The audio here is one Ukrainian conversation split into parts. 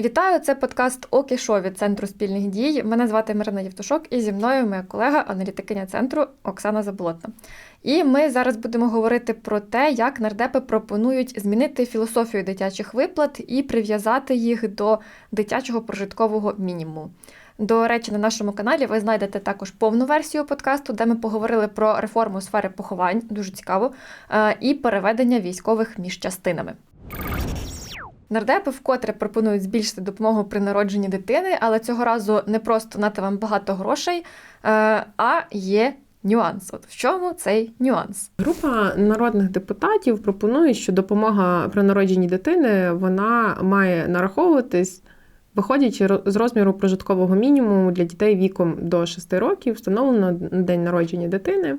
Вітаю! Це подкаст Окі Шо від центру спільних дій. Мене звати Мирина Євтушок, і зі мною моя колега, аналітикиня центру Оксана Заболотна. І ми зараз будемо говорити про те, як нардепи пропонують змінити філософію дитячих виплат і прив'язати їх до дитячого прожиткового мінімуму. До речі, на нашому каналі ви знайдете також повну версію подкасту, де ми поговорили про реформу сфери поховань, дуже цікаво, е, і переведення військових між частинами. Нардепи вкотре пропонують збільшити допомогу при народженні дитини, але цього разу не просто нати вам багато грошей, е, а є нюанс. От в чому цей нюанс? Група народних депутатів пропонує, що допомога при народженні дитини вона має нараховуватись. Виходячи з розміру прожиткового мінімуму для дітей віком до 6 років, встановлено на день народження дитини.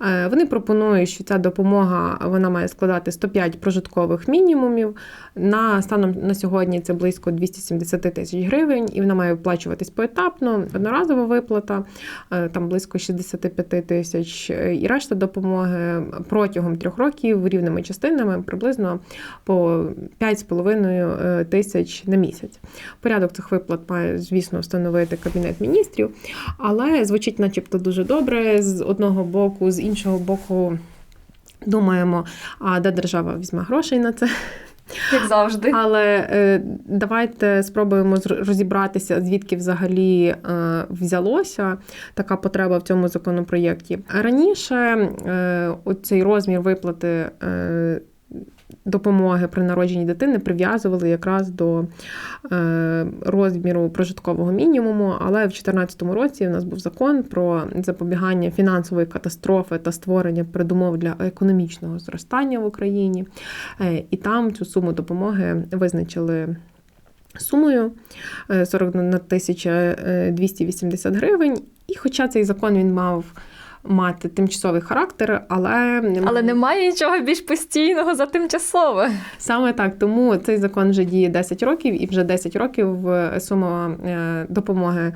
Е, вони пропонують, що ця допомога вона має складати 105 прожиткових мінімумів. На станом на сьогодні це близько 270 тисяч гривень, і вона має виплачуватись поетапно, одноразова виплата, е, там близько 65 тисяч, і решта допомоги протягом трьох років рівними частинами приблизно по 5,5 тисяч на місяць. Порядок цих виплат має, звісно, встановити Кабінет міністрів, але звучить, начебто, дуже добре з одного боку, з іншого боку, думаємо, а де держава візьме грошей на це. Як завжди. Але е, давайте спробуємо розібратися, звідки взагалі е, взялося така потреба в цьому законопроєкті. Раніше е, оцей розмір виплати. Е, допомоги при народженні дитини прив'язували якраз до е, розміру прожиткового мінімуму. Але в 2014 році у нас був закон про запобігання фінансової катастрофи та створення передумов для економічного зростання в Україні. Е, і там цю суму допомоги визначили. Сумою 41 тисяча 280 гривень. І хоча цей закон він мав мати тимчасовий характер, але але немає нічого більш постійного за тимчасове. Саме так, тому цей закон вже діє 10 років, і вже 10 років е, сума е, допомоги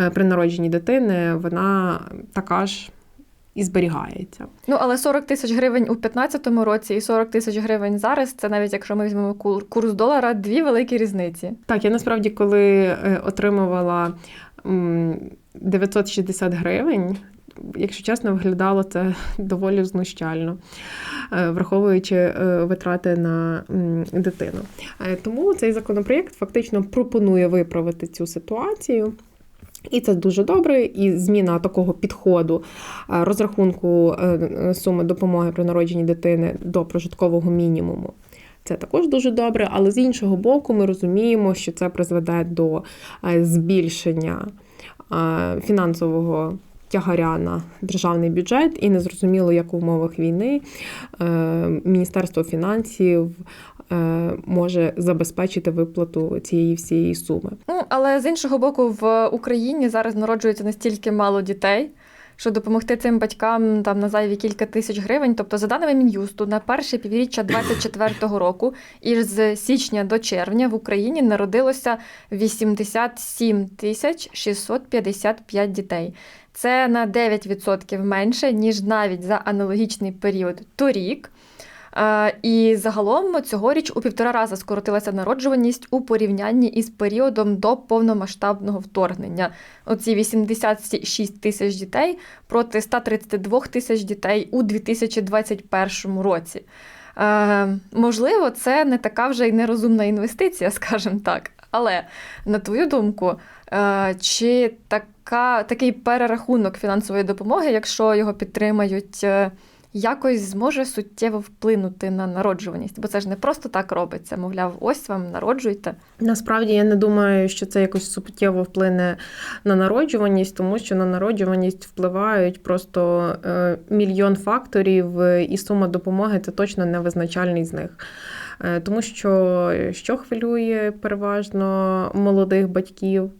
е, при народженні дитини вона така ж. І зберігається. Ну, але 40 тисяч гривень у 2015 році і 40 тисяч гривень зараз. Це навіть якщо ми візьмемо курс долара, дві великі різниці. Так, я насправді, коли отримувала 960 гривень, якщо чесно, виглядало це доволі знущально, е, враховуючи е, витрати на дитину. Е, тому цей законопроєкт фактично пропонує виправити цю ситуацію. І це дуже добре, і зміна такого підходу розрахунку суми допомоги при народженні дитини до прожиткового мінімуму. Це також дуже добре, але з іншого боку, ми розуміємо, що це призведе до збільшення фінансового тягаря на державний бюджет, і незрозуміло, як в умовах війни е, Міністерство фінансів е, може забезпечити виплату цієї всієї суми. Ну але з іншого боку, в Україні зараз народжується настільки мало дітей. Що допомогти цим батькам там на зайві кілька тисяч гривень. Тобто, за даними мін'юсту, на перше півріччя 2024 року і з січня до червня в Україні народилося 87 тисяч 655 дітей. Це на 9% менше, ніж навіть за аналогічний період торік. І загалом цьогоріч у півтора рази скоротилася народжуваність у порівнянні із періодом до повномасштабного вторгнення. Оці 86 тисяч дітей проти 132 тисяч дітей у 2021 році. Е, Можливо, це не така вже й нерозумна інвестиція, скажімо так. Але на твою думку, е, чи така, такий перерахунок фінансової допомоги, якщо його підтримають, е, якось зможе суттєво вплинути на народжуваність? Бо це ж не просто так робиться. Мовляв, ось вам народжуйте. Насправді я не думаю, що це якось суттєво вплине на народжуваність, тому що на народжуваність впливають просто е, мільйон факторів, і сума допомоги це точно не визначальний з них. Е, тому що що хвилює переважно молодих батьків.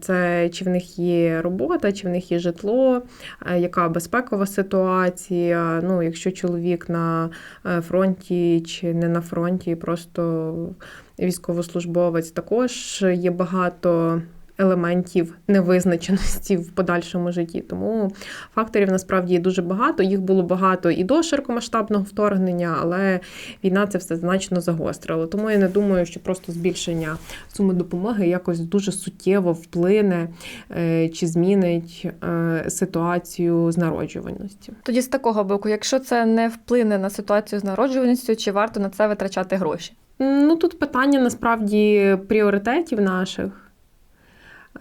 Це чи в них є робота, чи в них є житло, е, яка безпекова ситуація. Ну, Якщо чоловік на е, фронті чи не на фронті, просто військовослужбовець, також є багато елементів невизначеності в подальшому житті. Тому факторів насправді є дуже багато. Їх було багато і до широкомасштабного вторгнення, але війна це все значно загострила. Тому я не думаю, що просто збільшення суми допомоги якось дуже суттєво вплине е, чи змінить е, ситуацію з народжуваністю. Тоді з такого боку, якщо це не вплине на ситуацію з народжуваністю, чи варто на це витрачати гроші? Ну тут питання насправді пріоритетів наших.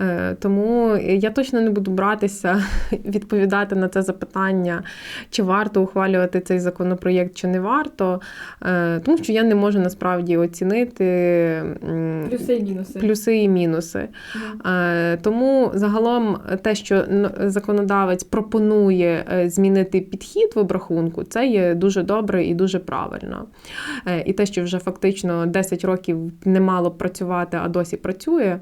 Е, Тому я точно не буду братися відповідати на це запитання, чи варто ухвалювати цей законопроєкт, чи не варто, Е, тому що я не можу насправді оцінити м, і мінуси. плюси і мінуси. Е, Тому загалом те, що законодавець пропонує змінити підхід в обрахунку, це є дуже добре і дуже правильно. І те, що вже фактично 10 років не мало працювати, а досі працює.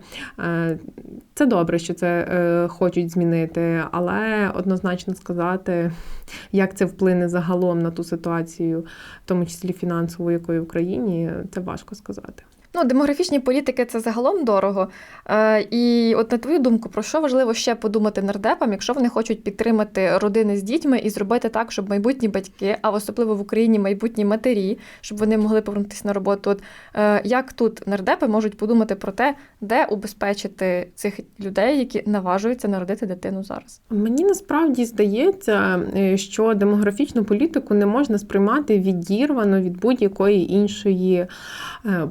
Це добре, що це е, хочуть змінити, але однозначно сказати, як це вплине загалом на ту ситуацію, в тому числі фінансову, якої в країні, це важко сказати. Ну, демографічні політики це загалом дорого. Е, і от на твою думку, про що важливо ще подумати нардепам, якщо вони хочуть підтримати родини з дітьми і зробити так, щоб майбутні батьки, а особливо в Україні майбутні матері, щоб вони могли повернутися на роботу. От е, як тут нардепи можуть подумати про те, де убезпечити цих людей, які наважуються народити дитину зараз? Мені насправді здається, е, що демографічну політику не можна сприймати відірвано від будь-якої іншої е,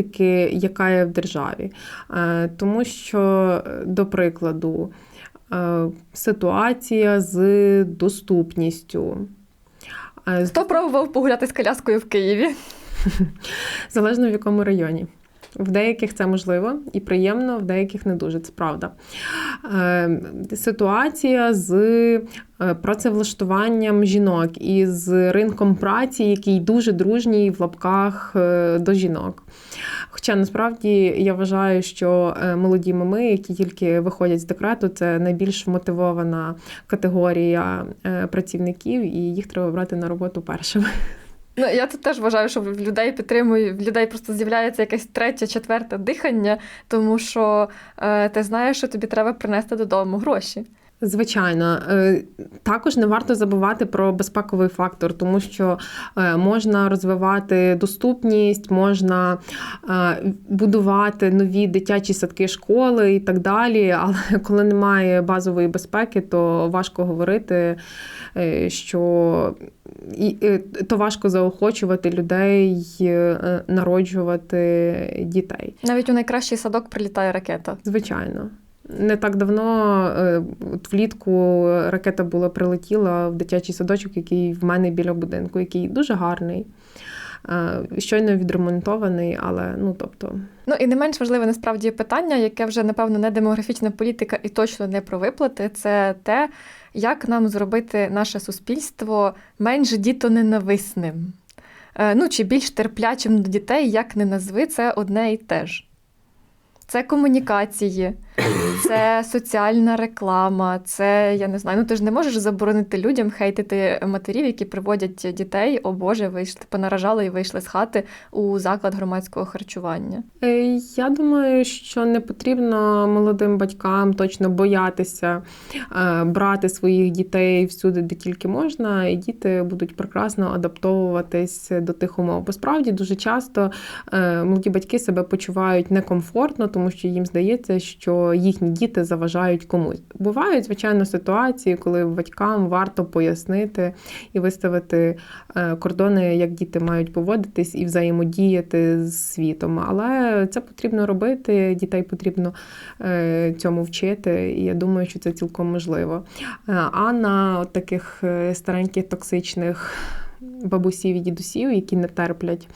політики, яка є в державі. Е, Тому що, до прикладу, е, ситуація з доступністю. Е, Хто пробував погуляти з коляскою в Києві? Залежно в якому районі. В деяких це можливо і приємно, в деяких не дуже, це правда. Е, Ситуація з е, працевлаштуванням жінок і з ринком праці, який дуже дружній в лапках е, до жінок. Хоча насправді я вважаю, що е, молоді мами, які тільки виходять з декрету, це найбільш мотивована категорія працівників, і їх треба брати на роботу першими. Ну, я тут теж вважаю, що в людей підтримую, в людей просто з'являється якесь третє, четверте дихання, тому що е, ти знаєш, що тобі треба принести додому гроші. Звичайно, Е, також не варто забувати про безпековий фактор, тому що е, можна розвивати доступність, можна е, будувати нові дитячі садки, школи і так далі. Але коли немає базової безпеки, то важко говорити, що то важко заохочувати людей народжувати дітей. Навіть у найкращий садок прилітає ракета. Звичайно. Не так давно е, влітку ракета була прилетіла в дитячий садочок, який в мене біля будинку, який дуже гарний, е, щойно відремонтований, але ну тобто. Ну і не менш важливе насправді питання, яке вже напевно не демографічна політика і точно не про виплати. Це те, як нам зробити наше суспільство менш дітоненависним. Е, Ну чи більш терплячим до дітей, як не назви, це одне і те ж. Це комунікації, це соціальна реклама, це я не знаю. Ну ти ж не можеш заборонити людям хейтити матерів, які приводять дітей. О Боже, вийшли, понаражали і вийшли з хати у заклад громадського харчування. Е, Я думаю, що не потрібно молодим батькам точно боятися е, брати своїх дітей всюди, де тільки можна, і діти будуть прекрасно адаптовуватись до тих умов. Бо справді дуже часто е, молоді батьки себе почувають некомфортно, тому що їм здається, що їхні діти заважають комусь. Бувають, звичайно, ситуації, коли батькам варто пояснити і виставити е, кордони, як діти мають поводитись і взаємодіяти з світом. Але це потрібно робити, дітей потрібно е, цьому вчити, і я думаю, що це цілком можливо. Е, А на таких стареньких токсичних. Бабусів і дідусів, які не терплять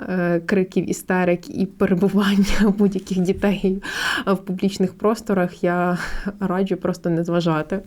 е, криків, істерик і перебування будь-яких дітей в публічних просторах, я раджу просто не зважати.